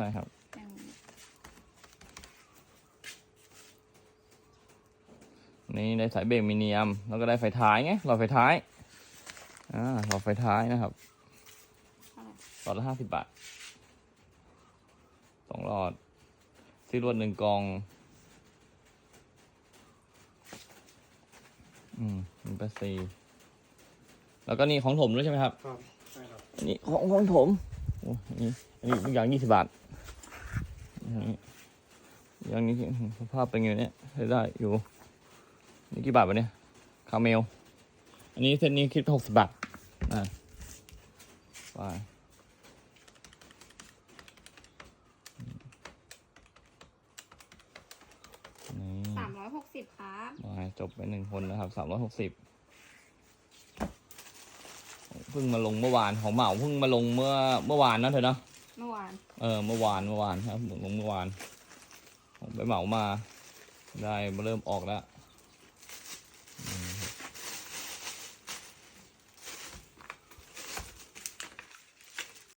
ช่ครับอย่างนี่ได้สายเบรกมิเนียม แล้วก็ได้ไฟท้ายไงหลอดไฟท้าย อ่าหลอดไฟท้ายนะครับเท่าไหร่หลอดละห้าสิบบาทสองหลอดซีรวดหนึ่งกล่อง อืมหนึ่งแปดสี่แล้วก็นี่ของถมด้วยใช่ไหมครับ ครับ ใช่ครับ อันนี้ของของผมโอ้อันนี้อันนี้ทุกอย่างยี่สิบบาทอันนี้อ ย่างนี้สภาพเป็นไงเนี่ยใช้ได้อยู่ นี่กี่บาทวะเนี่ยคาเมล อันนี้เส้นนี้คิดหกสิบบาทอ่าไปสามร้อยหกสิบครับไปจบไปหนึ่งคนนะครับสามร้อยหกสิบเพิ่งมาลงเมื่อวานของเหมาเพิ่งมาลงเมื่อเมื่อวานนะเธอเนาะาน เออเมื่อวานเมื่อวานครับผมลงเมื่อวานผมไปเหมามา ได้มาเริ่มออกแล้ว